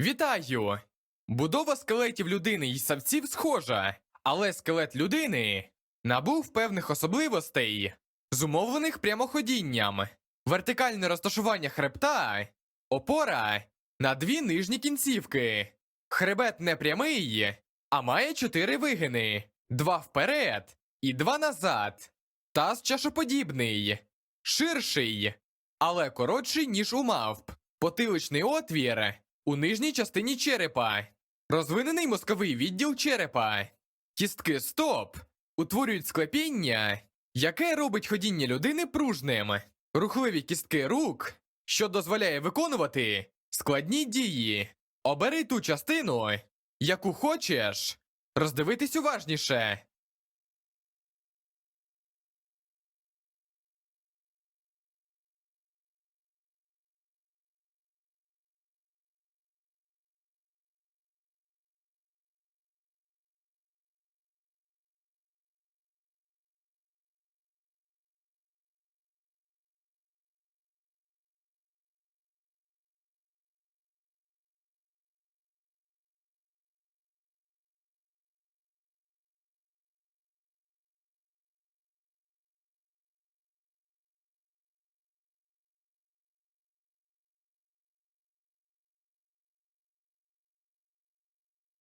Вітаю! Будова скелетів людини і савців схожа, але скелет людини набув певних особливостей, зумовлених прямоходінням, вертикальне розташування хребта, опора на дві нижні кінцівки. Хребет не прямий, а має чотири вигини: два вперед і два назад. Таз чашоподібний, ширший, але коротший, ніж у мавп. Потиличний отвір у нижній частині черепа. Розвинений мозковий відділ черепа. Кістки стоп утворюють склепіння, яке робить ходіння людини пружним. Рухливі кістки рук, що дозволяє виконувати складні дії. Обери ту частину, яку хочеш. Роздивитись уважніше.